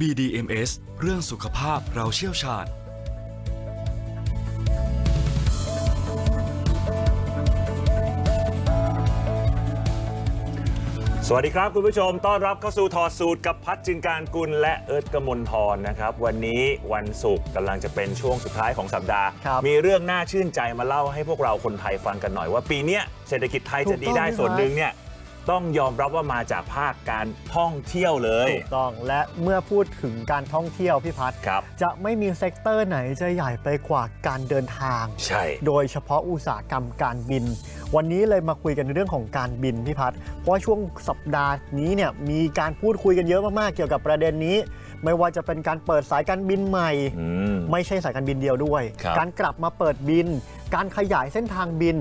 BDMS เรื่องสุขภาพเราเชี่ยวชาญ สวัสดีครับคุณผู้ชม ต้อนรับเข้าสู่ถอดสูตรกับพัฒจินการกุลและเอิร์ธกมลทรนะครับ วันนี้วันศุกร์กำลังจะเป็นช่วงสุดท้ายของสัปดาห์ ครับมีเรื่องน่าชื่นใจมาเล่าให้พวกเราคนไทยฟังกันหน่อยว่าปีเนี้ยเศรษฐกิจไทยจะดีได้ถูกต้องส่วนหนึ่งเนี่ย ต้องยอมรับว่ามาจากภาคการท่องเที่ยวเลย ถูกต้องและเมื่อพูดถึงการท่องเที่ยวพี่พัฒน์ครับ จะไม่มีเซกเตอร์ไหนจะใหญ่ไปกว่าการเดินทาง ใช่ โดยเฉพาะอุตสาหกรรมการบิน วันนี้เลยมาคุยกันในเรื่องของการบินพี่พัฒน์เพราะว่าช่วงสัปดาห์นี้เนี่ยมีการพูดคุยกันเยอะมากๆเกี่ยวกับประเด็นนี้ ไม่ว่าจะเป็นการเปิดสายการบินใหม่ อืม ไม่ใช่สายการบินเดียวด้วย ครับการกลับมาเปิดบิน การขยายเส้นทางบิน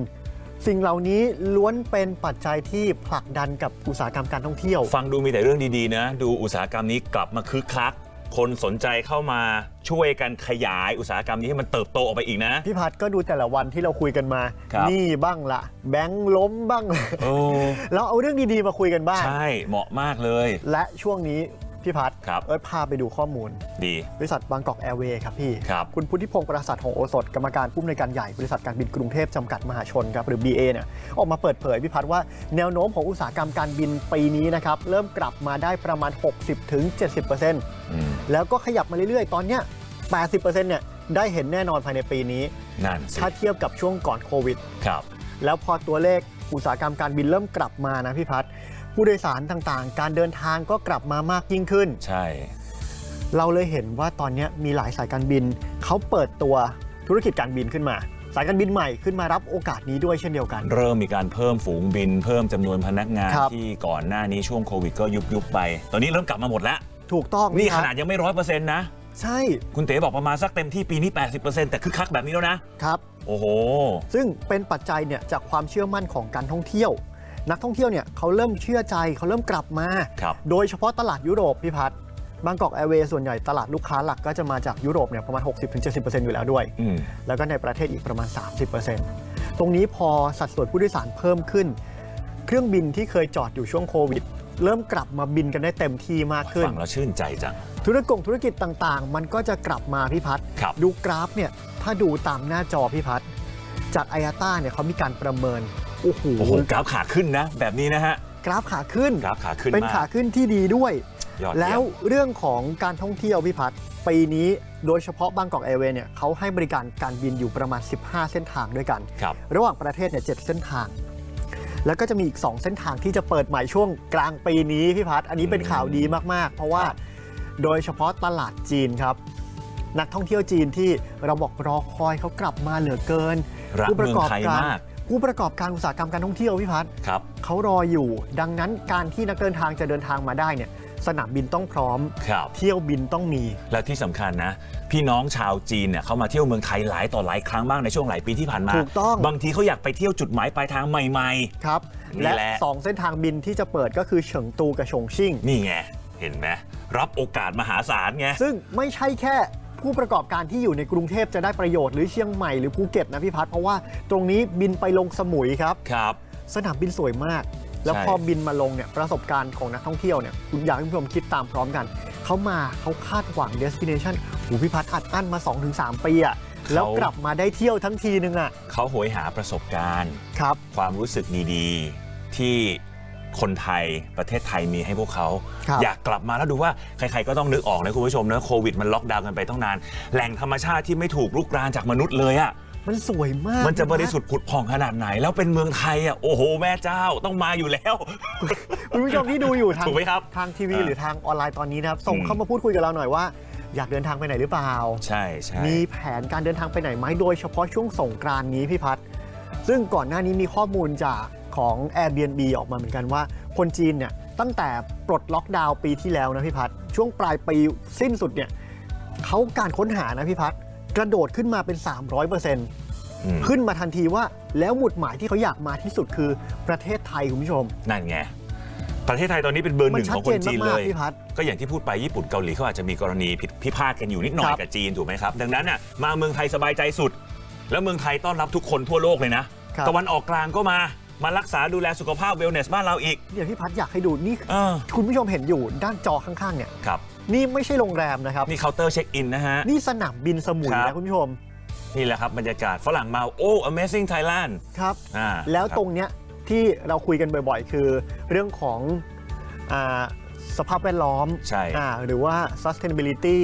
สิ่งเหล่านี้ล้วนเป็นปัจจัยที่ผลักดันกับอุตสาหกรรมการท่องเที่ยว ฟังดูมีแต่เรื่องดีๆนะ ดูอุตสาหกรรมนี้กลับมาคึกคัก คนสนใจเข้ามาช่วยกันขยายอุตสาหกรรมนี้ให้มันเติบโตออกไปอีกนะ พี่พัดก็ดูแต่ละวันที่เราคุยกันมา ครับ นี่บ้างละแบงค์ล้มบ้างโอ้เราเอาเรื่องดีๆมาคุยกันบ้าง ใช่เหมาะมากเลย และช่วงนี้ พี่พัดครับ เอิร์ธพาไปดูข้อมูล ดี บริษัทบางกอกแอร์เวย์ครับพี่ ครับ คุณพุทธิพงศ์ประสาทของโอสถกรรมการผู้อำนวยการใหญ่บริษัทการบินกรุงเทพจำกัดมหาชนครับหรือ BA เนี่ยออกมาเปิดเผยพี่พัดว่าแนวโน้มของอุตสาหกรรมการบินปีนี้นะครับเริ่มกลับมาได้ประมาณ 60-70%อืมแล้วก็ขยับมาเรื่อยๆ ตอนเนี้ย80%เนี่ยได้เห็นแน่นอนภายในปีนี้ นั่นสิถ้าเทียบกับช่วงก่อนโควิด ครับ แล้วพอตัวเลขอุตสาหกรรมการบินเริ่มกลับมานะพี่พัฒน์ ผู้โดยสารต่างๆ การเดินทางก็กลับมามากยิ่งขึ้น ใช่ เราเลยเห็นว่าตอนนี้มีหลายสายการบิน เขาเปิดตัวธุรกิจการบินขึ้นมา สายการบินใหม่ขึ้นมารับโอกาสนี้ด้วยเช่นเดียวกัน เริ่มมีการเพิ่มฝูงบิน เพิ่มจำนวนพนักงานครับ ที่ก่อนหน้านี้ช่วงโควิดก็ยุบยุบๆไป ตอนนี้เริ่มกลับมาหมดแล้ว ถูกต้องนี่พี่ขพัฒนาดยังไม่ร้อยเปอร์เซ็นต์นะ ใช่คุณเต๋บอกประมาณสักเต็มที่ปีนี้ 80%แต่คึกคักแบบนี้แล้วนะ ครับ โอ้โห ซึ่งเป็นปัจจัยเนี่ยจากความเชื่อมั่นของการท่องเที่ยว นักท่องเที่ยวเนี่ยเขาเริ่มเชื่อใจเขาเริ่มกลับมา ครับ โดยเฉพาะตลาดยุโรปพี่พัฒน์บางกอกแอร์เวย์ส่วนใหญ่ตลาดลูกค้าหลักก็จะมาจากยุโรปเนี่ยประมาณ 60-70%อยู่แล้วด้วย อืม แล้วก็ในประเทศอีกประมาณ 30%ตรงนี้พอสัดส่วนผู้โดยสารเพิ่มขึ้น เครื่องบินที่เคยจอดอยู่ช่วงโควิด เริ่มกลับมาบินกันได้เต็มที่มากขึ้น ฟังแล้วชื่นใจจัง ธุรกงธุรกิจต่างๆ มันก็จะกลับมาพี่พัฒน์ครับ ดูกราฟเนี่ยถ้าดูตามหน้าจอพี่พัฒน์จากไอ a ต้าเนี่ยเขามีการประเมิน โอ้โหโอ้โหกราฟขาขึ้นนะ แบบนี้นะฮะกราฟขาขึ้นกราฟขาขึ้นเป็นมากขาขึ้นที่ดีด้วยยอดเยี่ยมแล้วเรื่องของการท่องเที่ยวพี่พัฒน์ปีนี้โดยเฉพาะบางกอกแอร์เวย์เนี่ยเขาให้บริการการบินอยู่ประมาณ 15 เส้นทางด้วยกันครับระหว่างประเทศเนี่ยเจ็ดเส้นทาง แล้วก็จะมีอีก 2 เส้นทางที่จะเปิดใหม่ช่วงกลางปีนี้พี่พัฒน์อันนี้เป็นข่าวดีมากๆ เพราะว่าครับโดยเฉพาะตลาดจีนครับ นักท่องเที่ยวจีนที่เราบอกรอคอยเขากลับมาเหลือเกินรักผู้ปเมืระองกอบไทยการมาก ผู้ประกอบการอุตสาหกรรมการท่องเที่ยวพี่พัฒน์ครับ เขารออยู่ ดังนั้นการที่นักเดินทางจะเดินทางมาได้เนี่ยสนามบินต้องพร้อม ครับ เที่ยวบินต้องมี แล้วที่สำคัญนะ พี่น้องชาวจีนเนี่ยเขามาเที่ยวเมืองไทยหลายต่อหลายครั้งมากในช่วงหลายปีที่ผ่านมา ถูกต้อง บางทีเขาอยากไปเที่ยวจุดหมายปลายทางใหม่ ครับ นี่และแหละ2เส้นทางบินที่จะเปิดก็คือเฉิงตูกับชงชิ่ง ๆ นี่ไง เห็นไหมรับโอกาสมหาศาลไง ซึ่งไม่ใช่แค่ ผู้ประกอบการที่อยู่ในกรุงเทพจะได้ประโยชน์หรือเชียงใหม่หรือภูเก็ตนะพี่พัฒน์เพราะว่าตรงนี้บินไปลงสมุยครับ ครับ สนามบินสวยมาก แล้วใช่พอบินมาลงเนี่ยประสบการณ์ของนักท่องเที่ยวเนี่ยคุณอยากให้คุณผู้ชมคิดตามพร้อมกัน เขามาเขาคาดหวังเดสติเนชันหูพี่พัฒน์อัดอั้นมา 2-3 ปีอะแล้วกลับมาได้เที่ยวทั้งทีนึงอะเขาโหยหาประสบการณ์ครับ ความรู้สึกดีๆ ที่ คนไทยประเทศไทยมีให้พวกเขา ครับอยากกลับมาแล้วดูว่าใครๆก็ต้องนึกออกนะคุณผู้ชมนะโควิดมันล็อกดาวน์กันไปต้องนาน แหล่งธรรมชาติที่ไม่ถูกลุกรานจากมนุษย์เลยอะมันสวยมากมันจะบพี่พัฒริสุทธิ์ผุดผ่องขนาดไหน แล้วเป็นเมืองไทยอะโอ้โหแม่เจ้าต้องมาอยู่แล้ว คุณผู้ชมที่ดูอยู่ทางถูกไหมครับทางทีวีอ่าหรือทางออนไลน์ตอนนี้นะครับ ส่งอืม เข้ามาพูดคุยกับเราหน่อยว่า อยากเดินทางไปไหนหรือเปล่า ใช่ใช่ มีแผนการเดินทางไปไหนไหมโดยเฉพาะช่วงสงกรานต์นี้พี่พัฒน์ซึ่งก่อนหน้านี้มีข้อมูลจาก ของ Airbnb ออกมาเหมือนกันว่า คนจีนเนี่ยตั้งแต่ปลดล็อกดาวน์ปีที่แล้วนะพี่พัฒน์ช่วงปลายปีสิ้นสุดเนี่ยเขาการค้นหานะพี่พัฒน์กระโดดขึ้นมาเป็น 300%อืมขึ้นมาทันทีว่าแล้วหมุดหมายที่เขาอยากมาที่สุดคือประเทศไทยคุณผู้ชม นั่นไงประเทศไทยตอนนี้เป็นเบอร์หมันึ่งชัขดองเจคนนจีนเลมากยๆพี่พัฒน์ก็อย่างที่พูดไปญี่ปุ่นเกาหลีเขาอาจจะมีกรณีผิดพิพาทกันอยู่นิดหน่อคยรับกับจีนถูกไหมครับ ดังนั้นน่ะมาเมืองไทยสบายใจสุด แล้วเมืองไทยต้อนรับทุกคนทั่วโลกเลยนะครับตะวันออกกลางก็มา มารักษาดูแลสุขภาพเวลเนสบ้านเราอีกเดี๋ยวพี่พัดอยากให้ดูนี่เออ คุณผู้ชมเห็นอยู่ด้านจอข้างๆเนี่ยครับ นี่ไม่ใช่โรงแรมนะครับ นี่เคาน์เตอร์เช็คอินนะฮะ นี่สนามบินสมุยครันะบคุณผู้ชมนี่แหละครับบรรยากาศฝรั่งมาโอ้ Amazing Thailand ครับ อ่าแล้วคบตรงเนี้ยที่เราคุยกันบ่อยๆ คือเรื่องของอาสภาพแวดล้อมใช่ อ่าหรือว่า sustainability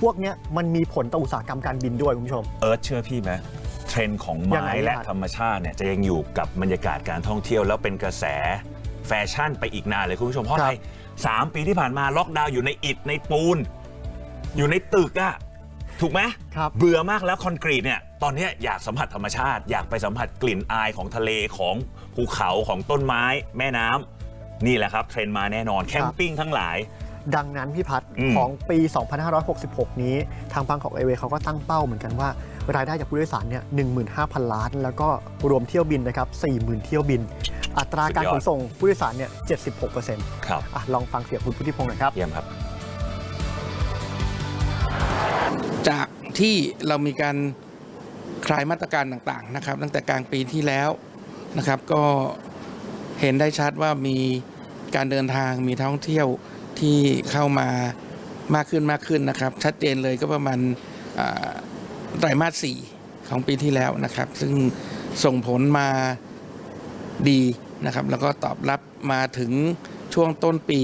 พวกเนี้ยมันมีผลต่ออุตสาหกรรมการบินด้วยคุณผู้ชม เอิร์ธเชื่อพี่ไหมเทรนด์ของยังไม้ไงและครับธรรมชาติเนี่ยจะยังอยู่กับบรรยากาศการท่องเที่ยว แล้วเป็นกระแสแฟชั่นไปอีกนานเลยคุณผู้ชมเพราะอะไรสามปีที่ผ่านมาล็อกดาวน์อยู่ในอิฐในปูน อยู่ในตึกอะถูกไหมครับเบื่อมากแล้วคอนกรีตเนี่ยตอนเนี้ยอยากสัมผัสธรรมชาติ อยากไปสัมผัสกลิ่นอายของทะเลของภูเขาของต้นไม้ แม่น้ำนี่แหละครับเทรนด์มาแน่นอนแคมปิ้งทั้งหลาย ดังนั้นพี่พัฒน์อืม ของปี 2566 นี้ ทางบางกอกเอเวเขาก็ตั้งเป้าเหมือนกันว่า รายได้จากผู้โดยสารเนี่ย15,000 ล้าน แล้วก็รวมเที่ยวบินนะครับ40,000 เที่ยวบิน อัตราการขนส่งผู้โดยสารเนี่ย76%ครับอะลองฟังเสียงคุณพุทธิพงศ์หน่อยครับ เยี่ยมครับ จากที่เรามีการคลายมาตรการต่างๆนะครับ ตั้งแต่กลางปีที่แล้วนะครับ ก็เห็นได้ชัดว่ามีการเดินทางมีท่องเที่ยว ที่เข้ามามากขึ้นมากขึ้นนะครับ ชัดเจนเลยก็ประมาณไตรมาส4ของปีที่แล้วนะครับ ซึ่งส่งผลมาดีนะครับ แล้วก็ตอบรับมาถึงช่วงต้นปี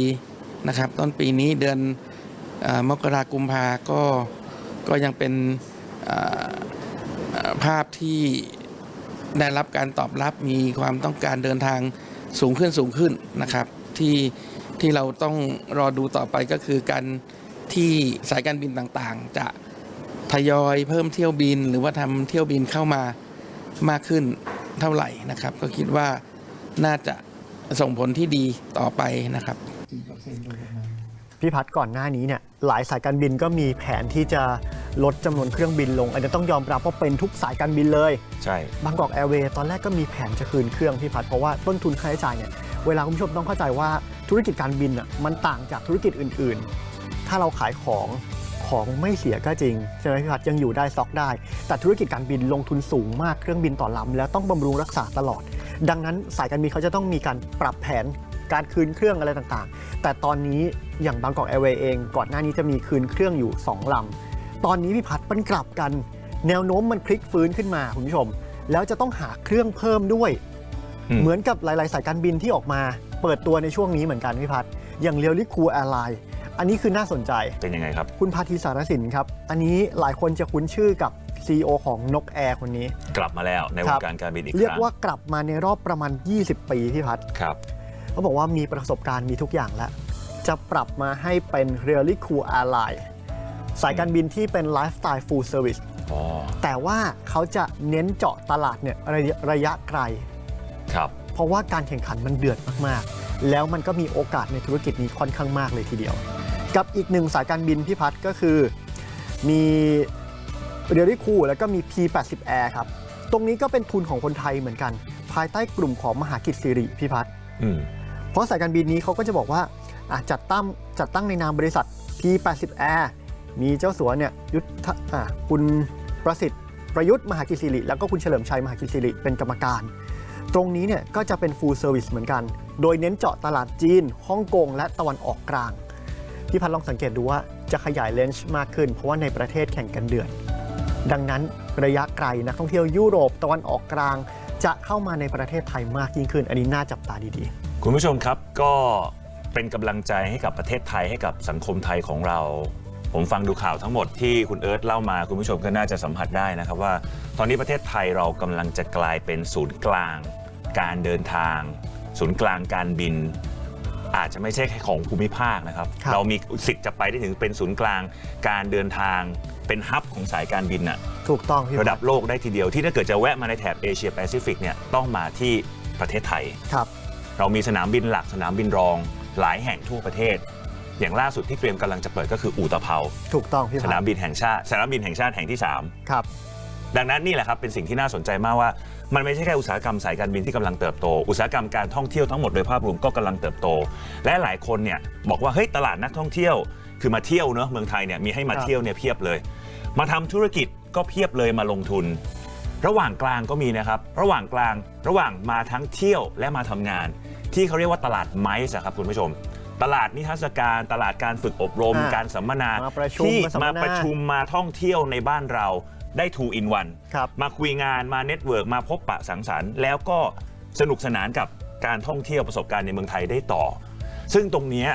นะครับ ต้นปีนี้เดือนอมกรากุมภาก็ก็ยังเป็นภาพที่ได้รับการตอบรับมีความต้องการเดินทางสูงขึ้นสูงขึ้นนะครับ ที่ ที่เราต้องรอดูต่อไปก็คือการที่สายการบินต่างๆ จะทยอยเพิ่มเที่ยวบิน หรือว่าทำเที่ยวบินเข้ามามากขึ้นเท่าไหร่นะครับ ก็คิดว่าน่าจะส่งผลที่ดีต่อไปนะครับ พี่พัฒน์ก่อนหน้านี้เนี่ยหลายสายการบินก็มีแผนที่จะลดจำนวนเครื่องบินลง อันนี้ต้องยอมรับว่าเป็นทุกสายการบินเลย ใช่บางกอกแอร์เวย์ตอนแรกก็มีแผนจะคืนเครื่องพี่พัดเพราะว่าต้นทุนค่าใช้จ่ายเนี่ยเวลาคุณผู้ชมต้องเข้าใจว่า ธุรกิจการบินอะมันต่างจากธุรกิจอื่นๆ ถ้าเราขายของของไม่เสียก็จริงใช่ไหมพี่พัดยังอยู่ได้สต็อกได้ แต่ธุรกิจการบินลงทุนสูงมากเครื่องบินต่อลำแล้วต้องบำรุงรักษาตลอด ดังนั้นสายการบินเขาจะต้องมีการปรับแผนการคืนเครื่องอะไรต่างๆ แต่ตอนนี้อย่างบางกอกแอร์เวย์เอง ก่อนหน้านี้จะมีคืนเครื่องอยู่สองลำ ตอนนี้พี่พัดมันกลับกัน แนวโน้มมันพลิกฟื้นขึ้นมาคุณผู้ชม แล้วจะต้องหาเครื่องเพิ่มด้วย เหมือนกับหลาย ๆ สายการบินที่ออกมา เปิดตัวในช่วงนี้เหมือนกันพี่พัดอย่างเรียวลิคูแอร์ไลน์อันนี้คือน่าสนใจเป็นยังไงครับ คุณพาทีสารสินครับ อันนี้หลายคนจะคุ้นชื่อกับ CEO ของนกแอร์คนนี้ กลับมาแล้วในวครังบการการบินอีกคเรียกรั้งว่ากลับมาในรอบประมาณ 20 ปีพี่พัดครับเขาบอกว่ามีประสบการณ์มีทุกอย่างแล้ว จะปรับมาให้เป็น Really Cool Airline สายการบินที่เป็น Lifestyle Full Service อ๋อแต่ว่าเขาจะเน้นเจาะตลาดเนี่ยระยะระยะไกล ครับ เพราะว่าการแข่งขันมันเดือดมากๆ แล้วมันก็มีโอกาสในธุรกิจนี้ค่อนข้างมากเลยทีเดียว กับอีกหนึ่งสายการบินพี่พัดก็คือมีเรียรี่คูแล้วก็มี P80 Air ครับ ตรงนี้ก็เป็นทุนของคนไทยเหมือนกัน ภายใต้กลุ่มของมหากิจสิริพี่พัดอืมเพราะสายการบินนี้เขาก็จะบอกว่าอะจัดตั้งจัดตั้งในนามบริษัท P80 Air มีเจ้าสัวเนี่ยยุทธอะคุณประสิทธิ์ประยุทธ์มหากิจสิริแล้วก็คุณเฉลิมชัยมหากิจสิริเป็นกรรมการ ตรงนี้เนี่ยก็จะเป็น full service เหมือนกัน โดยเน้นเจาะตลาดจีน ฮ่องกง และตะวันออกกลาง พี่พันลองสังเกตดูว่าจะขยายเลนส์มากขึ้น เพราะว่าในประเทศแข่งกันเดือด ดังนั้นระยะไกลนักท่องเที่ยวยุโรปตะวันออกกลาง จะเข้ามาในประเทศไทยมากยิ่งขึ้น อันนี้น่าจับตาดีๆ คุณผู้ชมครับก็เป็นกำลังใจให้กับประเทศไทยให้กับสังคมไทยของเรา ผมฟังดูข่าวทั้งหมดที่คุณเอิร์ธเล่ามาคุณผู้ชมก็น่าจะสัมผัสได้นะครับว่า ตอนนี้ประเทศไทยเรากำลังจะกลายเป็นศูนย์กลาง การเดินทาง ศูนย์กลางการบิน อาจจะไม่ใช่แค่ของภูมิภาคนะครับ ครับ เรามีสิทธิ์จะไปได้ถึงเป็นศูนย์กลางการเดินทางเป็นฮับของสายการบินน่ะ ถูกต้องพี่ระดับโลกได้ทีเดียวที่ถ้าเกิดจะแวะมาในแถบเอเชียแปซิฟิกเนี่ยต้องมาที่ประเทศไทย ครับ เรามีสนามบินหลักสนามบินรอง หลายแห่งทั่วประเทศ อย่างล่าสุดที่เตรียมกำลังจะเปิดก็คืออู่ตะเภาถูกต้องพี่สพันามนบินแห่งชาติสนามบินแห่งชาติแห่งที่ครับ3 ดังนั้นนี่แหละครับเป็นสิ่งที่น่าสนใจมากว่า มันไม่ใช่แค่อุตสาหกรรมสายการบินที่กำลังเติบโต อุตสาหกรรมการท่องเที่ยวทั้งหมดโดยภาพรวมก็กำลังเติบโต และหลายคนเนี่ยบอกว่าเฮ้ยตลาดนักท่องเที่ยว คือมาเที่ยวเนอะเมืองไทยเนี่ยมีให้มาครับเที่ยวเนี่ยเพียบเลย มาทำธุรกิจก็เพียบเลยมาลงทุน ระหว่างกลางก็มีนะครับ ระหว่างกลางระหว่างมาทั้งเที่ยวและมาทำงาน ที่เขาเรียกว่าตลาดไมซ์อะครับคุณผู้ชม ตลาดนิทรรศการตลาดการฝึกอบรม อ่าการสัมมนามาประชุมที่มาสัมมมานาประชุมมาท่องเที่ยวในบ้านเรา ได้ two in one ครับมาคุยงานมาเน็ตเวิร์กมาพบปะสังสรรค์ แล้วก็สนุกสนานกับการท่องเที่ยวประสบการณ์ในเมืองไทยได้ต่อ ซึ่งตรงเนี้ย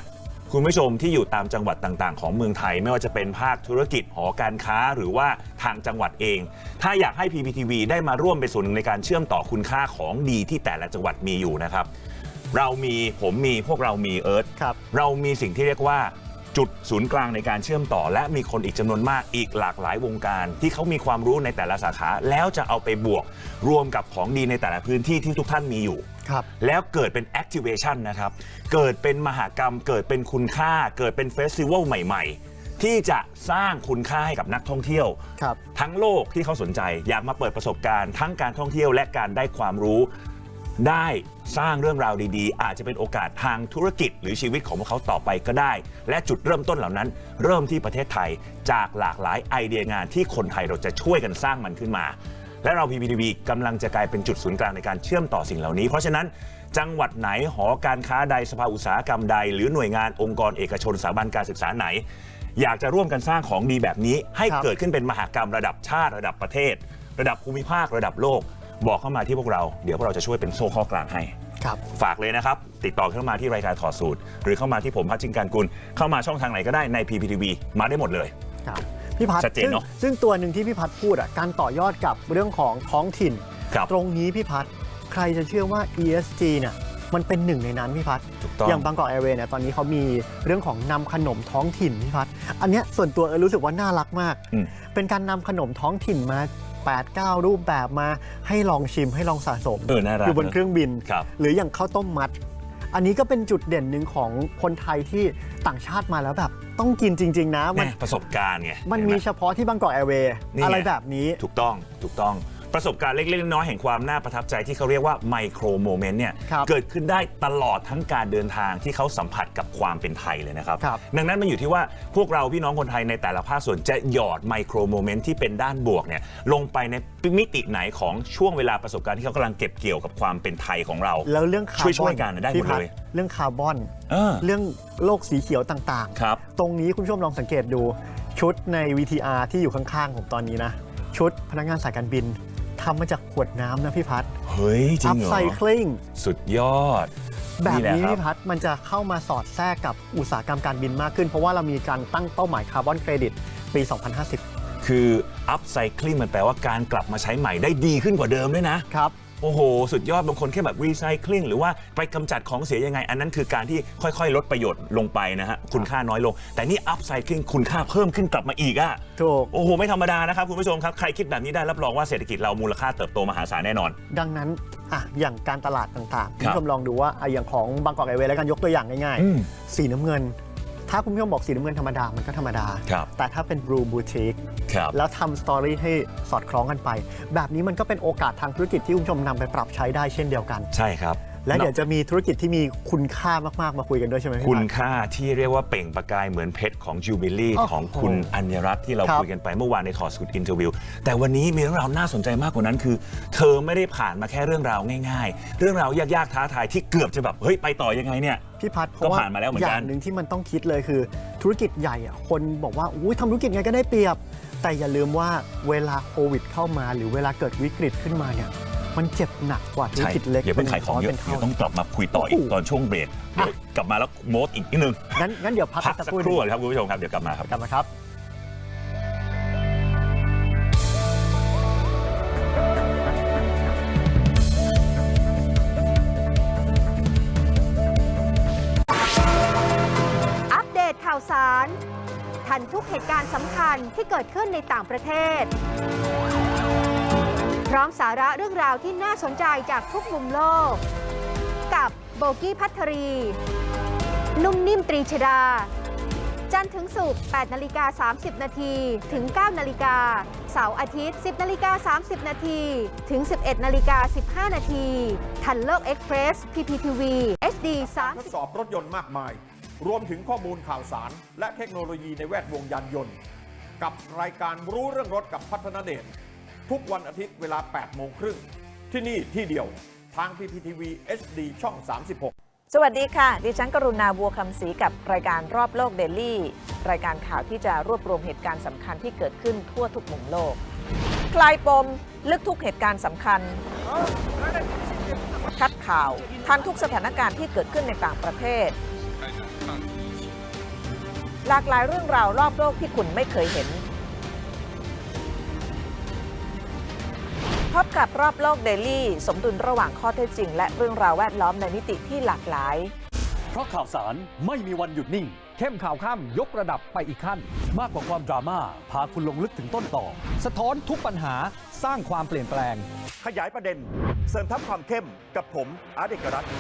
คุณผู้ชมที่อยู่ตามจังหวัดต่างๆ ของเมืองไทย ไม่ว่าจะเป็นภาคธุรกิจหอการค้าหรือว่าทางจังหวัดเอง ถ้าอยากให้ PPTV ได้มาร่วมเป็นส่วนหนึ่งในการเชื่อมต่อคุณค่าของดีที่แต่ละจังหวัดมีอยู่นะครับ เรามีผมมีพวกเรามีเอิร์ธครับ เรามีสิ่งที่เรียกว่า จุดศูนย์กลางในการเชื่อมต่อ และมีคนอีกจำนวนมากอีกหลากหลายวงการ ที่เขามีความรู้ในแต่ละสาขา แล้วจะเอาไปบวกรวมกับของดีในแต่ละพื้นที่ที่ทุกท่านมีอยู่ ครับ แล้วเกิดเป็น activation นะครับ เกิดเป็นมหากรรม เกิดเป็นคุณค่า เกิดเป็นเฟสติวัลใหม่ ๆ ที่จะสร้างคุณค่าให้กับนักท่องเที่ยว ครับ ทั้งโลกที่เขาสนใจอยากมาเปิดประสบการณ์ ทั้งการท่องเที่ยวและการได้ความรู้ ได้สร้างเรื่องราวดีๆ อาจจะเป็นโอกาสทางธุรกิจ หรือชีวิตของพวกเขาต่อไปก็ได้ และจุดเริ่มต้นเหล่านั้น เริ่มที่ประเทศไทยจากหลากหลายไอเดียงานที่คนไทยเราจะช่วยกันสร้างมันขึ้นมา และเรา PPTV กำลังจะกลายเป็นจุดศูนย์กลางในการเชื่อมต่อสิ่งเหล่านี้ เพราะฉะนั้นจังหวัดไหนหอการค้าใดสภาอุตสาหกรรมใด หรือหน่วยงานองค์กรเอกชนสถาบันการศึกษาไหน อยากจะร่วมกันสร้างของดีแบบนี้ ให้ครับ เกิดขึ้นเป็นมหากรรมระดับชาติระดับประเทศ ระดับภูมิภาคระดับโลก บอกเข้ามาที่พวกเราเดี๋ยวพวกเราจะช่วยเป็นโซ่ข้อกลางให้ ครับ ฝากเลยนะครับ ติดต่อเข้ามาที่รายการถอดสูตร หรือเข้ามาที่ผมพัชชิงการกุลเข้ามาช่องทางไหนก็ได้ใน PPTV มาได้หมดเลย ครับพี่พัฒน์ชัดเจนซึ่งเนอะซึ่งตัวหนึ่งที่พี่พัฒน์พูดอะการต่อยอดกับเรื่องของท้องถิ่น ครับ ตรงนี้พี่พัฒน์ใครจะเชื่อว่า ESG เนี่ยมันเป็นหนึ่งในนั้นพี่พัฒน์ถูกต้อง อย่างบางกอกแอร์เวย์เนี่ยตอนนี้เขามีเรื่องของนำขนมท้องถิ่นพี่พัฒน์อันเนี้ยส่วนตัวเออรู้สึกว่าน่ารักมาก อืม เป็นการนำขนมท้องถิ่นมา 8 9 รูปแบบมาให้ลองชิมให้ลองสะสมเออน่ารักอยู่บนนะเครื่องบิน ครับ หรืออย่างข้าวต้มมัด อันนี้ก็เป็นจุดเด่นหนึ่งของคนไทยที่ต่างชาติมาแล้วแบบ ต้องกินจริง ๆ นะ มันแน่ประสบการณ์ไงมันเห็ไหมีเฉพาะที่บางกอกแอร์เวย์นี่ไง อะไรแบบนี้ ถูกต้องถูกต้อง ประสบการณ์เล็กๆน้อยๆแห่งความน่าประทับใจที่เขาเรียกว่าไมโครโมเมนต์เนี่ยครับเกิดขึ้นได้ตลอดทั้งการเดินทางที่เขาสัมผัสกับความเป็นไทยเลยนะครับ ครับ ดังนั้นมันอยู่ที่ว่าพวกเราพี่น้องคนไทยในแต่ละภาคส่วนจะหยอดไมโครโมเมนต์ที่เป็นด้านบวกเนี่ยลงไปในมิติไหนของช่วงเวลาประสบการณ์ที่เขากำลังเก็บเกี่ยวกับความเป็นไทยของเรา แล้วเรื่องคาร์บอนช่วยๆกันได้หมดพี่พัฒเลยเรื่องคาร์บอน เออเรื่องโลกสีเขียวต่างครับ ๆ ตรงนี้คุณผู้ชมลองสังเกตดูชุดใน VTR ที่อยู่ข้างๆผมตอนนี้นะ ชุดพนักงานสายการบิน ทำมาจากขวดน้ำนะพี่พัฒเฮ้ย จริอังพเหรอ ไซคลิงสุดยอดแบบแหละนี้ครับพี่พัฒมันจะเข้ามาสอดแทรกกับอุตสาหกรรมการบินมากขึ้น เพราะว่าเรามีการตั้งเป้าหมายคาร์บอนเครดิตปี 2050 คือ upcycling มันแปลว่าการกลับมาใช้ใหม่ได้ดีขึ้นกว่าเดิมด้วยนะ ครับ โอ้โห สุดยอดบางคนแค่แบบ recycling หรือว่าไปกำจัดของเสียยังไง อันนั้นคือการที่ค่อยๆ ลดประโยชน์ลงไปนะฮะคุณค่าน้อยลง แต่นี่ upcycling คุณค่าเพิ่มขึ้นกลับมาอีกอะถูก โอ้โหไม่ธรรมดานะครับคุณผู้ชมครับใครคิดแบบนี้ได้รับรองว่าเศรษฐกิจเรามูลค่าเติบโตมหาศาลแน่นอน ดังนั้นอะอย่างการตลาดต่างๆคุณครับผู้ชมลองดูว่าอะอย่างของบางกอกไอเวย์แล้วกันยกตัวอย่างง่ายอืม ๆ สีน้ำเงิน ถ้าคุณผู้ชมบอกสีน้ำเงินธรรมดา มันก็ธรรมดา ครับแต่ถ้าเป็น Blue Boutique ครับ แล้วทำสตอรี่ให้สอดคล้องกันไป แบบนี้มันก็เป็นโอกาสทางธุรกิจที่คุณผู้ชมนำไปปรับใช้ได้เช่นเดียวกัน ใช่ครับ และเดี๋ยวจะมีธุรกิจที่มีคุณค่ามาก ๆ มาคุยกันด้วยใช่ไหมพี่คุณพัฒน์ค่าที่เรียกว่าเปล่งประกายเหมือนเพชรของจูบิลี่โอ้โหของคุณอัญญรัตน์ที่เราครับ คุยกันไปเมื่อวานในถอดสูตรอินเทอร์วิว แต่วันนี้มีเรื่องราวน่าสนใจมากกว่านั้นคือ เธอไม่ได้ผ่านมาแค่เรื่องราวง่ายๆ เรื่องราวยากๆท้าทายที่เกือบจะแบบเฮ้ยไปต่อยังไงเนี่ย พี่พัฒน์เพก็ราะว่าผ่านมาแล้วเหมือนอกัน ย่างหนึ่งที่มันต้องคิดเลยคือ ธุรกิจใหญ่อะคนบอกว่าอุ้ยทำธุรกิจไงก็ได้เปรียบ แต่อย่าลืมว่าเวลาโควิดเข้ามา หรือเวลาเกิดวิกฤตขึ้นมาเนี่ย มันเจ็บหนักกว่าธุรใช่กิจเล็กอย่าเพิ่งขายของเยอะป็นเดี๋ยวเท่าต้องกลับมาคุยต่ออีกโอ้โหตอนช่วงเบรกเดี๋ยวกลับมาแล้วโมดอีกนิดนึงงั้นงั้นเดี๋ยวพักพักสักสักครู่ครู่ก่อนครับคุณผู้ชมครับเดี๋ยวกลับมาครับกลับมาครับอัปเดตข่าวสาร ทันทุกเหตุการณ์สำคัญที่เกิดขึ้นในต่างประเทศพ ร้อมสาระเรื่องราวที่น่าสนใจจากทุกมุมโลก กับโบกี้พัทรี นุ่มนิ่มตรีชดา จันทร์ถึงศุกร์8นาฬิกา30 นาทีถึง 9 นาฬิกา เสาร์อาทิตย์ 10นาฬิกา30 นาทีถึง 11นาฬิกา15 นาทีทันโลกเอ็กเพรส PPTV HD ทดสอบรถยนต์มากมาย รวมถึงข้อมูลข่าวสาร และเทคโนโลยีในแวดวงยานยนต์ กับรายการรู้เรื่องรถกับพัฒนาเดช ทุกวันอาทิตย์เวลา 8 โมงครึ่ง ที่นี่ที่เดียว ทาง PPTV HD ช่อง 36 สวัสดีค่ะ ดิฉันกรุณาบัวคำศรีกับรายการรอบโลกเดลี่ รายการข่าวที่จะรวบรวมเหตุการณ์สำคัญที่เกิดขึ้นทั่วทุกมุมโลก คลายปม ลึกทุกเหตุการณ์สำคัญชัดข่าวทันทุกสถานการณ์ที่เกิดขึ้นในต่างประเทศ หลากหลายเรื่องราวรอบโลกที่คุณไม่เคยเห็น พบกับรอบโลกเดลี่ สมดุลระหว่างข้อเท็จจริง และเรื่องราวแวดล้อมในมิติที่หลากหลาย เพราะข่าวสารไม่มีวันหยุดนิ่ง เข้มข่าวข้ามยกระดับไปอีกขั้น มากกว่าความดราม่าพาคุณลงลึกถึงต้นต่อ สะท้อนทุกปัญหาสร้างความเปลี่ยนแปลง ขยายประเด็น เสริมทับความเข้มกับผมอาร์ตเอกรัตน์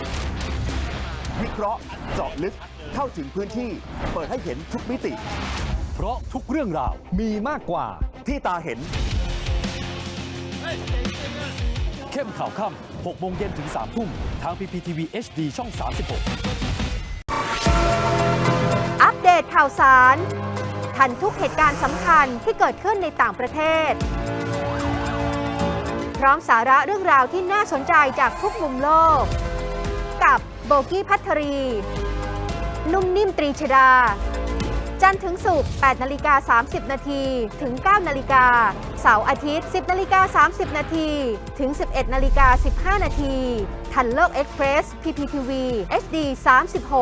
วิเคราะห์เจาะลึกเข้าถึงพื้นที่ เปิดให้เห็นทุกมิติ เพราะทุกเรื่องราวมีมากกว่าที่ตาเห็น เข้มข่าวค่ำ6โมงเย็นถึง3ทุ่ม ทาง PPTV HD ช่อง 36 อัปเดตข่าวสาร ทันทุกเหตุการณ์สำคัญที่เกิดขึ้นในต่างประเทศ พร้อมสาระเรื่องราวที่น่าสนใจจากทุกมุมโลก กับโบกี้พัทรี นุ่มนิ่มตรีชดา จันทร์ถึงศุกร์8นาฬิกา30 นาทีถึง 9 นาฬิกา เสาร์อาทิตย์ 10นาฬิกา30 นาทีถึง 11นาฬิกา15 นาทีทันโลกเอ็กเพรส PPTV HD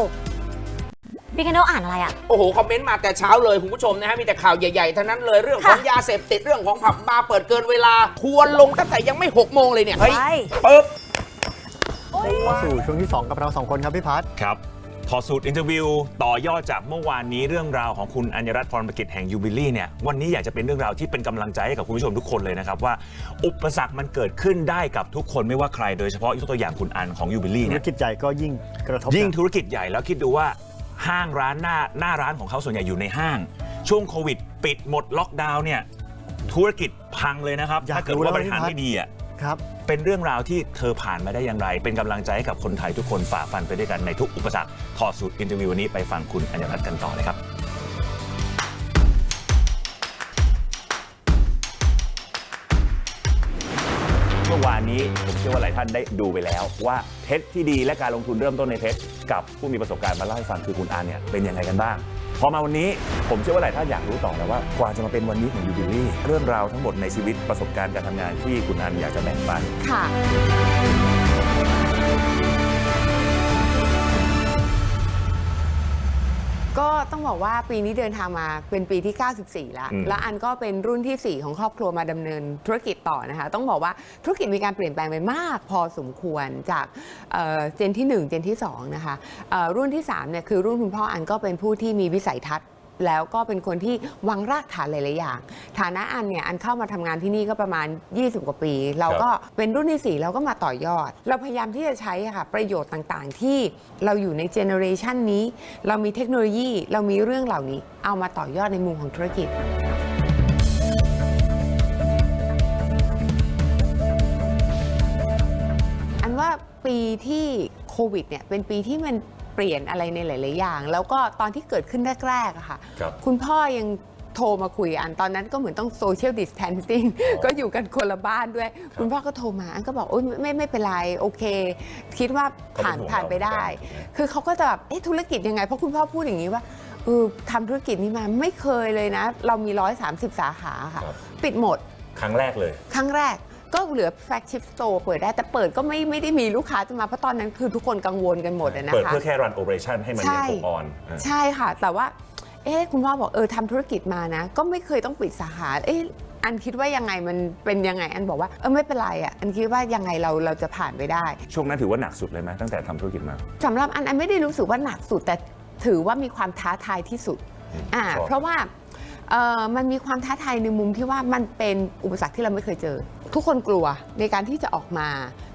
36พี่แคนโดอ่านอะไรอะ โอ้โห คอมเมนต์มาแต่เช้าเลยคุณผู้ชมนะฮะ มีแต่ข่าวใหญ่ๆ ทั้งนั้นเลยเรื่องของค่ะยาเสพติดเรื่องของผับบาร์เปิดเกินเวลาทวนลงตั้งแต่ยังไม่ 6 โมงเลยเนี่ย เฮ้ยไปปึ๊บเข้าสู่ช่วงที่ 2 กับเรา 2 คนครับพี่พัฒครับ พอสูตรอินเตอร์วิว ต่อยอดจากเมื่อวานนี้เรื่องราวของคุณอัญญรัตน์พรประกิจแห่งยูบิลี่เนี่ยวันนี้อยากจะเป็นเรื่องราวที่เป็นกำลังใจให้กับคุณผู้ชมทุกคนเลยนะครับ ว่าอุปสรรคมันเกิดขึ้นได้กับทุกคนไม่ว่าใครโดยเฉพาะยกตัวอย่างคุณอันของยูบิลี่ธุเนี่รยกิจใหญ่ก็ยิ่งกระทบยิ่งนะธุรกิจใหญ่แล้วคิดดูว่าห้างร้านหน้าหน้าร้านของเขาส่วนใหญ่อยู่ในห้าง ช่วงโควิด ปิดหมดล็อกดาวน์เนี่ยธุรกิจพังเลยนะครับอยากถ้าเกิดรู้ว่าแล้วบริหารพี่พัดไม่ดีอะ ครับ เป็นเรื่องราวที่เธอผ่านมาได้อย่างไร เป็นกำลังใจให้กับคนไทยทุกคนฝ่าฟันไปด้วยกันในทุกอุปสรรคถอดสูตรอินเตอร์วิววันนี้ไปฟังคุณอัญญรัตน์กันต่อเลยครับ เมื่อวานนี้ผมเชื่อว่าหลายท่านได้ดูไปแล้ว ว่าเพชรที่ดีและการลงทุนเริ่มต้นในเพชรกับผู้มีประสบการณ์มาเล่าให้ฟังคือคุณอันเนี่ยเป็นยังไงกันบ้าง อมาวันนี้ผมเชื่อว่าหลายท่านอยากรู้ต่อแล้วว่ากว่าจะมาเป็นวันนี้ของยูบิลี่เรื่องราวทั้งหมดในชีวิตประสบการณ์การทำงานที่คุณอันอยากจะแบ่งปันค่ะ ก็ต้องบอกว่าปีนี้เดินทางมาเป็นปีที่ 94 แล้ว อืมและอันก็เป็นรุ่นทีสี่ 4 ของครอบครัวมาดำเนินธุรกิจต่อนะคะ ต้องบอกว่าธุรกิจมีการเปลี่ยนแปลงไปมาก พอสมควรจากเอ่อเจนที่1 เจนที่ 2 นะคะเอ่อรุ่นที่3เนี่ยคือรุ่นคุณพ่ออันก็เป็นผู้ที่มีวิสัยทัศน์ แล้วก็เป็นคนที่วางรากฐานหลายๆอย่าง ฐานะอันเนี่ยอันเข้ามาทำงานที่นี่ก็ประมาณ 20 กว่าปี เราก็เป็นรุ่นที่ 4 เราก็มาต่อยอด เราพยายามที่จะใช้อะค่ะประโยชน์ต่างๆ ที่เราอยู่ในเจเนอเรชันนี้ เรามีเทคโนโลยี เรามีเรื่องเหล่านี้ เอามาต่อยอดในมุมของธุรกิจอันว่าปีที่โควิดเนี่ยเป็นปีที่มัน เปลี่ยนอะไรในหลาย ๆ อย่าง แล้วก็ตอนที่เกิดขึ้นแรกๆอะค่ะ ครับ คุณพ่อยังโทรมาคุยอันตอนนั้นก็เหมือนต้องโซเชียลดิส a ทนซิ่งก็อยู่กันคนละบ้านด้วย คุณพ่อก็โทรมาอันก็บอกโอ๊ยไม่ไม่ไม่เป็นไรโอเค คิดว่าผ่านเขาเป็นห่วงผ่านไปได้เราเหมือนกัน คือเขาก็จะแบบเอ๊ะธุรกิจยังไง เพราะคุณพ่อพูดอย่างนี้ว่าเออทำธุรกิจนี้มาไม่เคยเลยนะ เรามี 130 สาขาค่ะปิดหมด ครั้งแรกเลย ครั้งแรก ก็เหลือแฟกชิปสโตร์เปิดได้ แต่เปิดก็ไม่ไม่ได้มีลูกค้าจะมา เพราะตอนนั้นคือทุกคนกังวลกันหมดอะนะเปิดคะเพื่อแค่รันโอเปอเรชั่นให้มันยังคงออนใช่ค่ะ แต่ว่าเอ๊ะคุณพ่อบอกเออทำธุรกิจมานะ ก็ไม่เคยต้องปิดสาขาเอ๊ะอันคิดว่ายังไงมันเป็นยังไงอันบอกว่าเออไม่เป็นไรอะอันคิดว่ายังไงเราเราจะผ่านไปได้ ช่วงนั้นถือว่าหนักสุดเลยไหมตั้งแต่ทำธุรกิจมาสำหรับอันอันไม่ได้รู้สึกว่าหนักสุด แต่ถือว่ามีความท้าทายที่สุดอ่าชอบเพราะว่าเอ่อมันมีความท้าทายในมุมที่ว่ามันเป็นอุปสรรคที่เราไม่เคยเจอ ทุกคนกลัวในการที่จะออกมา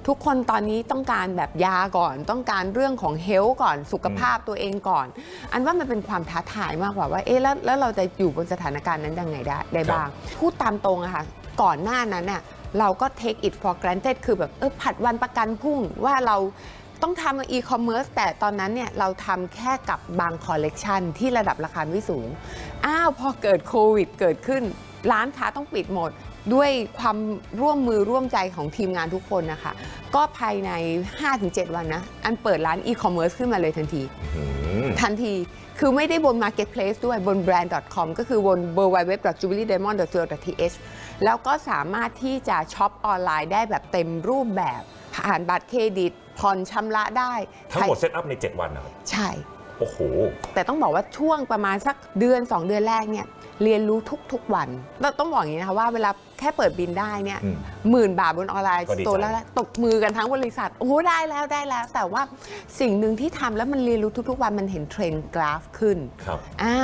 ทุกคนตอนนี้ต้องการแบบยาก่อน ต้องการเรื่องของเฮลท์ก่อนสุขภาพตัวเองก่อน อันว่ามันเป็นความท้าทายมากกว่าว่าเอ๊ะแล้วแล้วเราจะอยู่บนสถานการณ์นั้นยังไงได้ได้บ้างพูดตามตรงอะค่ะก่อนหน้านั้นน่ะเราก็ take it for granted คือแบบเออผัดวันประกันพรุ่งว่าเราต้องทำอีคอมเมิร์ซแต่ตอนนั้นเนี่ยเราทำแค่กับบางคอลเลกชันที่ระดับราคาไม่สูง อ้าว พอเกิดโควิดเกิดขึ้น ร้านค้าต้องปิดหมด ด้วยความร่วมมือร่วมใจของทีมงานทุกคนนะคะ ก็ภายใน 5-7 วันนะ อันเปิดร้านอีคอมเมิร์ซขึ้นมาเลยทันทีอืมทันที คือไม่ได้บน Marketplace ด้วยบน brand.com ก็คือบน www.jubileediamond.co.th แล้วก็สามารถที่จะช็อปออนไลน์ได้แบบเต็มรูปแบบ ผ่านบัตรเครดิตผ่อนชำระได้ ทั้งหมดเซตอัพใน 7 วันนะครับ ใช่ โอ้โห แต่ต้องบอกว่าช่วงประมาณสักเดือน 2 เดือนแรกเนี่ย เรียนรู้ทุกๆวันเราต้องบอกอย่างนี้นะคะว่าเวลาแค่เปิดบินได้เนี่ยอืมหมื่นบาทบนออนไลน์ก็ดีใจ ตัวแล้วละตบมือกันทั้งบริษัท โอ้โหได้แล้วได้แล้ว แต่ว่าสิ่งหนึ่งที่ทำแล้วมันเรียนรู้ทุกๆ วันมันเห็นเทรนด์กราฟขึ้น ครับ อ่า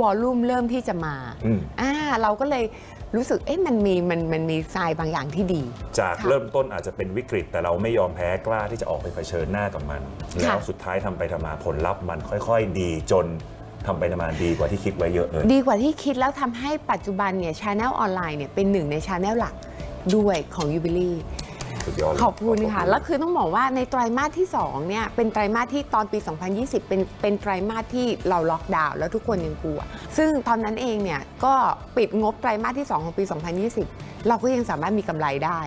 วอลลุ่มเริ่มที่จะมาอืม อ่าเราก็เลยรู้สึก เอ๊ะมันมีมันมันมีทรายบางอย่างที่ดี จากค่ะเริ่มต้นอาจจะเป็นวิกฤต แต่เราไม่ยอมแพ้กล้าที่จะออกไปเผชิญหน้ากับมัน แล้วสุดท้ายทำไปทำมาผลลัพธ์มันค่อย ๆ ดีจน ทำไปทำมาดีกว่าที่คิดไว้เยอะเลย ดีกว่าที่คิดแล้วทำให้ปัจจุบันเนี่ยชาแนลออนไลน์เนี่ยเป็นหนึ่งในชาแนลหลักด้วยของยูบิลี่สุดยอดเลยขอบคุณค่ะ แล้วคือต้องบอกว่าในไตรมาสที่ 2 เนี่ย เป็นไตรมาสที่ตอนปี 2020 เป็นเป็นไตรมาสที่เราล็อกดาวน์แล้วทุกคนยังกลัว ซึ่งตอนนั้นเองเนี่ย ก็ปิดงบไตรมาสที่ 2 ของปี 2020 เราก็ยังสามารถมีกำไรได้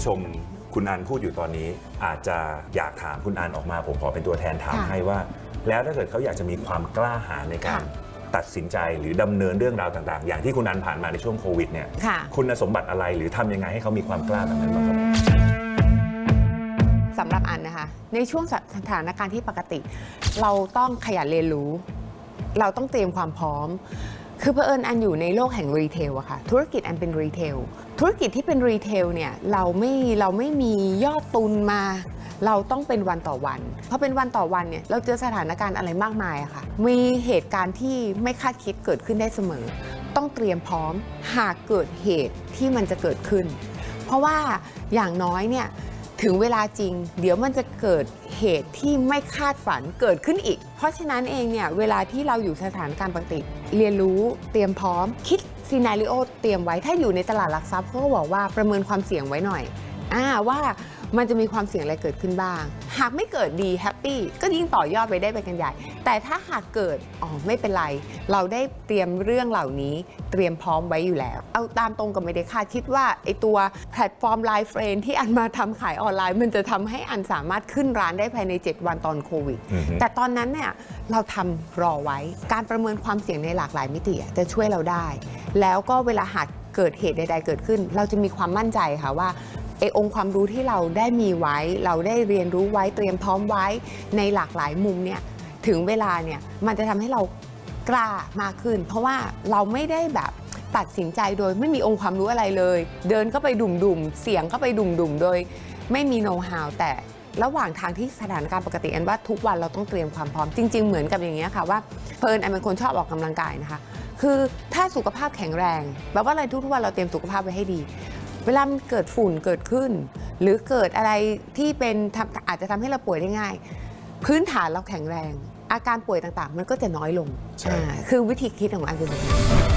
ผู้ชมหลายท่านที่ชมคุณอันพูดอยู่ตอนนี้ อาจจะอยากถามคุณอันออกมา ผมขอเป็นตัวแทนถามค่ะ ให้ว่า แล้วถ้าเกิดเขาอยากจะมีความกล้าหาญในการค่ะตัดสินใจหรือดำเนินเรื่องราวต่าง ๆ อย่างที่คุณอันผ่านมาในช่วงโควิดเนี่ยค่ะ คุณสมบัติอะไรหรือทำยังไงให้เขามีความกล้าแบบนั้นบ้างครับ สำหรับอันนะคะ ในช่วงสถานการณ์ที่ปกติ เราต้องขยันเรียนรู้ เราต้องเตรียมความพร้อม คือเผอิญอันอยู่ในโลกแห่งรีเทลอะค่ะธุรกิจอันเป็นรีเทลธุรกิจที่เป็นรีเทลเนี่ยเราไม่เราไม่มียอดตุนมา เราต้องเป็นวันต่อวันเพอเป็นวันต่อวันเนี่ยเราเจอสถานการณ์อะไรมากมายอะค่ะ มีเหตุการณ์ที่ไม่คาดคิดเกิดขึ้นได้เสมอ ต้องเตรียมพร้อมหากเกิดเหตุที่มันจะเกิดขึ้น เพราะว่าอย่างน้อยเนี่ย ถึงเวลาจริง เดี๋ยวมันจะเกิดเหตุที่ไม่คาดฝันเกิดขึ้นอีก เพราะฉะนั้นเองเนี่ยเวลาที่เราอยู่สถานการณ์ปกติ เรียนรู้เตรียมพร้อม คิดซีนารีโอเตรียมไว้ถ้าอยู่ในตลาดหลักทรัพย์เขาก็บอกว่าประเมินความเสี่ยงไว้หน่อยอ่าว่า มันจะมีความเสี่ยงอะไรเกิดขึ้นบ้าง หากไม่เกิดดีแฮปปี้ก็ยิ่งต่อยอดไปได้ไปกันใหญ่ แต่ถ้าหากเกิดอ๋อไม่เป็นไร เราได้เตรียมเรื่องเหล่านี้ เตรียมพร้อมไว้อยู่แล้ว เอาตามตรงกับไม่ได้คาดคิดว่าไอตัวแพลตฟอร์มไลฟ์เฟรนที่อันมาทำขายออนไลน์ มันจะทำให้อันสามารถขึ้นร้านได้ภายใน 7 วันตอนโควิดอือฮึแต่ตอนนั้นเนี่ยเราทำรอไว้ การประเมินความเสี่ยงในหลากหลายมิติอะจะช่วยเราได้ แล้วก็เวลาหากเกิดเหตุใด ๆ เกิดขึ้น เราจะมีความมั่นใจค่ะว่า ไอองค์ความรู้ที่เราได้มีไว้ เราได้เรียนรู้ไว้เตรียมพร้อมไว้ในหลากหลายมุมเนี่ยถึงเวลาเนี่ยมันจะทำให้เรากล้ามากขึ้น เพราะว่าเราไม่ได้แบบตัดสินใจโดยไม่มีองค์ความรู้อะไรเลย เดินก็ไปดุ่มๆเสียงก็ไปดุ่มๆโดย ไม่มีโน้ตฮาวแต่ระหว่างทางที่สถานการณ์ปกติอันว่าทุกวันเราต้องเตรียมความพร้อมจริง ๆ เหมือนกับอย่างนี้ยค่ะว่าเพลินอันเป็นคนชอบออกกำลังกายนะคะ คือถ้าสุขภาพแข็งแรงแปลว่าอะไรทุกๆวันเราเตรียมสุขภาพไว้ให้ดี เวลามันเกิดฝุ่นเกิดขึ้น หรือเกิดอะไรที่เป็นทำอาจจะทำให้เราป่วยได้ง่าย พื้นฐานเราแข็งแรง อาการป่วยต่างๆ มันก็จะน้อยลงใช่อ่าคือวิธีคิดของอันเป็นแบบนี้อั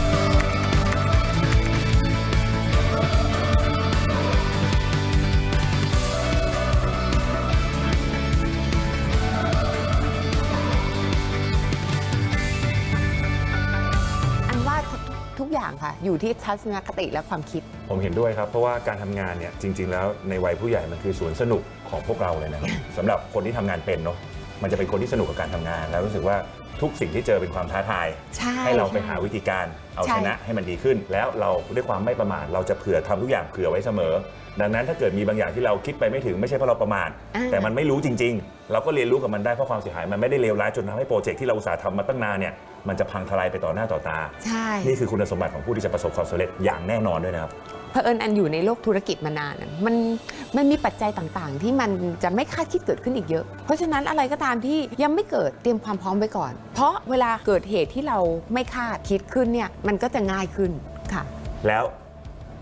อย่างค่ะอยู่ที่ทัศนคติและความคิด ผมเห็นด้วยครับ เพราะว่าการทำงานเนี่ยจริง ๆ แล้วในวัยผู้ใหญ่มันคือสวนสนุกของพวกเราเลยนะครับ สำหรับคนที่ทำงานเป็นเนาะมันจะเป็นคนที่สนุกกับการทำงาน แล้วรู้สึกว่าทุกสิ่งที่เจอเป็นความท้าทาย ใช่ให้เราไปใช่หาวิธีการเอาใช่ชนะให้มันดีขึ้น แล้วเราด้วยความไม่ประมาทเราจะเผื่อทำทุกอย่างเผื่อไว้เสมอ ดังนั้นถ้าเกิดมีบางอย่างที่เราคิดไปไม่ถึงไม่ใช่เพราะเราประมาทอ่า แต่มันไม่รู้จริง ๆ เราก็เรียนรู้กับมันได้เพราะความเสียหายมันไม่ได้เลวร้ายจนทำให้โปรเจกต์ที่เราอุตสาห์ทำมาตั้งนานเนี่ยมันจะพังทลายไปต่อหน้าต่อตา ใช่นี่คือคุณสมบัติของผู้ที่จะประสบความสำเร็จอย่างแน่นอนด้วยนะครับ เผอิญอันอยู่ในโลกธุรกิจมานานอะมันมันมีปัจจัยต่างๆ ที่มันจะไม่คาดคิดเกิดขึ้นอีกเยอะ เพราะฉะนั้นอะไรก็ตามที่ยังไม่เกิดเตรียมความพร้อมไว้ก่อน เพราะเวลาเกิดเหตุที่เราไม่คาดคิดขึ้นเนี่ยมันก็จะง่ายขึ้นค่ะ แล้ว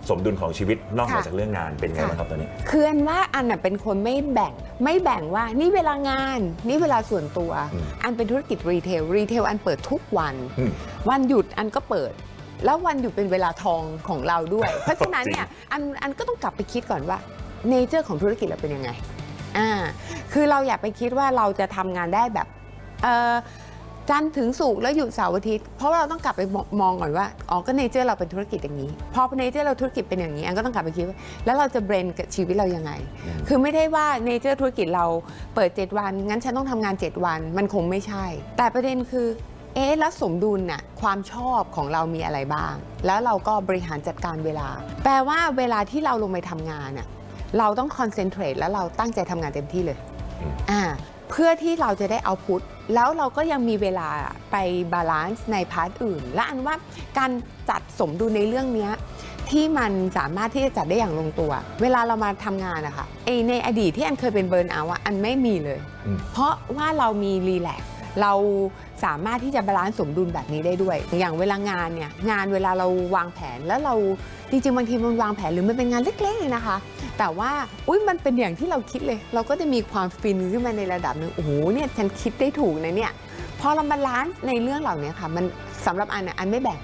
สมดุลของชีวิตนอกเหนือค่ะจากเรื่องงานเป็นไงค่ะบ้างครับตอนนี้ คืออันว่าอันน่ะเป็นคนไม่แบ่งไม่แบ่งว่านี่เวลางาน นี่เวลาส่วนตัวอืมอันเป็นธุรกิจรีเทลรีเทลอันเปิดทุกวันอืมวันหยุดอันก็เปิด แล้ววันอยู่เป็นเวลาทองของเราด้วย เพราะฉะนั้นเนี่ยอันอันก็ต้องกลับไปคิดก่อนว่าเนเจอร์ของธุรกิจเราเป็นยังไงอ่าคือเราอย่าไปคิดว่าเราจะทำงานได้แบบเอ่อ จันทร์ถึงศุกร์แล้วหยุดเสาร์อาทิตย์ เพราะว่าเราต้องกลับไปมองมองก่อนว่า อ๋อ ก็เนเจอร์เราเป็นธุรกิจอย่างนี้ พอเนเจอร์เราธุรกิจเป็นอย่างนี้ อันก็ต้องกลับไปคิดว่า แล้วเราจะเบรนกับชีวิตเรายังไง คือไม่ได้ว่าเนเจอร์ธุรกิจเราเปิด 7 วัน งั้นฉันต้องทำงาน 7 วัน มันคงไม่ใช่ แต่ประเด็นคือ เอ๊ะ แล้วสมดุลน่ะ ความชอบของเรามีอะไรบ้าง แล้วเราก็บริหารจัดการเวลา แปลว่าเวลาที่เราลงไปทำงานน่ะ เราต้องคอนเซนเทรตแล้วเราตั้งใจทำงานเต็มที่เลยอืมอ่า เพื่อที่เราจะได้เอาพุทแล้วเราก็ยังมีเวลาไปบาลานซ์ในพาร์ทอื่น และอันว่าการจัดสมดุลในเรื่องเนี้ยที่มันสามารถที่จะจัดได้อย่างลงตัว เวลาเรามาทำงานอะค่ะไอในอดีตที่อันเคยเป็นเบิร์นเอาท์อะอันไม่มีเลยอืมเพราะว่าเรามีรีแลกซ์เราสามารถที่จะบาลานซ์สมดุลแบบนี้ได้ด้วย อย่างเวลางานเนี่ยงานเวลาเราวางแผนแล้วเรา จริงๆ บางทีมันวางแผนหรือมันเป็นงานเล็กๆนะคะ แต่ว่าอุ้ยมันเป็นอย่างที่เราคิดเลย เราก็จะมีความฟินขึ้นมาในระดับหนึ่งโอ้โหเนี่ยฉันคิดได้ถูกนะเนี่ยพอเราบาลานซ์ในเรื่องเหล่านี้ค่ะ มันสำหรับอันน่ะอันไม่แบ่ง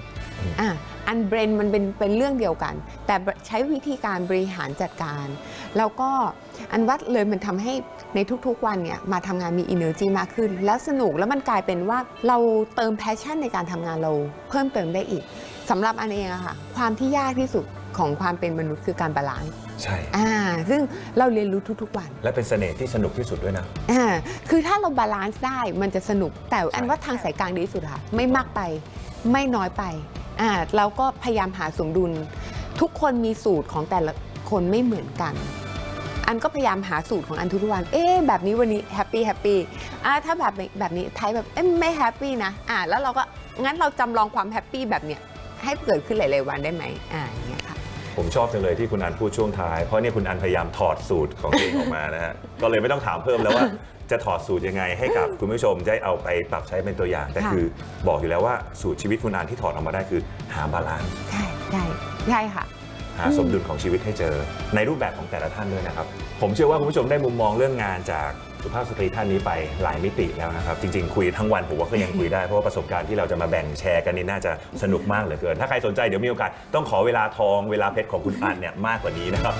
อะอันเบรนมันเป็นเป็นเรื่องเดียวกัน แต่ใช้วิธีการบริหารจัดการ แล้วก็อันวัดเลยมันทำให้ในทุกๆวันเนี่ยมาทำงานมี energy มากขึ้น แล้วสนุกแล้วมันกลายเป็นว่าเราเติม passion ในการทำงานเราเพิ่มเติมได้อีก สำหรับอันเองอะค่ะความที่ยากที่สุดของความเป็นมนุษย์คือการบาลานซ์ใช่ อ่าซึ่งเราเรียนรู้ทุกๆวัน และเป็นเสน่ห์ที่สนุกที่สุดด้วยนะ อ่าคือถ้าเราบาลานซ์ได้มันจะสนุก แต่อันว่าทางสายกลางดีที่สุดค่ะ ไม่มากไปไม่น้อยไปอ่าเราก็พยายามหาสมดุล ทุกคนมีสูตรของแต่ละคนไม่เหมือนกัน อันก็พยายามหาสูตรของอันทุกๆวัน เอ๊ะแบบนี้วันนี้แฮปปี้แฮปปี้อ่าถ้าแบบแบบนี้ไทยแบบเอ๊ะไม่แฮปปี้นะอ่าแล้วเราก็งั้นเราจำลองความแฮปปี้แบบเนี้ย ให้เกิดขึ้นหลาย ๆ วันได้ไหมอ่าอย่างเงี้ยค่ะ ผมชอบจังเลยที่คุณอันพูดช่วงท้าย เพราะเนี่ยคุณอันพยายามถอดสูตรของตัวเองออกมานะฮะ ก็เลยไม่ต้องถามเพิ่มแล้วว่า จะถอดสูตรยังไงให้กับคุณผู้ชมได้เอาไปปรับใช้เป็นตัวอย่าง แต่ค่ะ คือบอกอยู่แล้วว่าสูตรชีวิตคุณอันที่ถอดออกมาได้คือหาบาลานซ์ใช่ใช่ใช่ค่ะ หาสมดุลของชีวิตให้เจอ ในรูปแบบของแต่ละท่านด้วยนะครับ ผมเชื่อว่าคุณผู้ชมได้มุมมองเรื่องงานจาก สุภาพสตรีท่านนี้ไปหลายมิติแล้วนะครับ จริง ๆ คุยทั้งวันผมว่าก็ยังคุยได้เพราะว่าประสบการณ์ที่เราจะมาแบ่งแชร์กันนี่น่าจะสนุกมากเหลือเกิน ถ้าใครสนใจเดี๋ยวมีโอกาสต้องขอเวลาทองเวลาเพชรของคุณอันเนี่ยมากกว่านี้นะครับ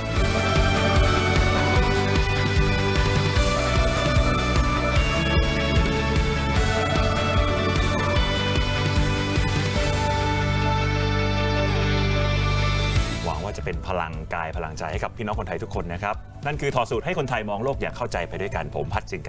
ายพลังใจให้กับพี่น้องคนไทยทุกคนนะครับ นั่นคือถอดสูตรให้คนไทยมองโลกอย่างเข้าใจไปด้วยกันผมพัดจิง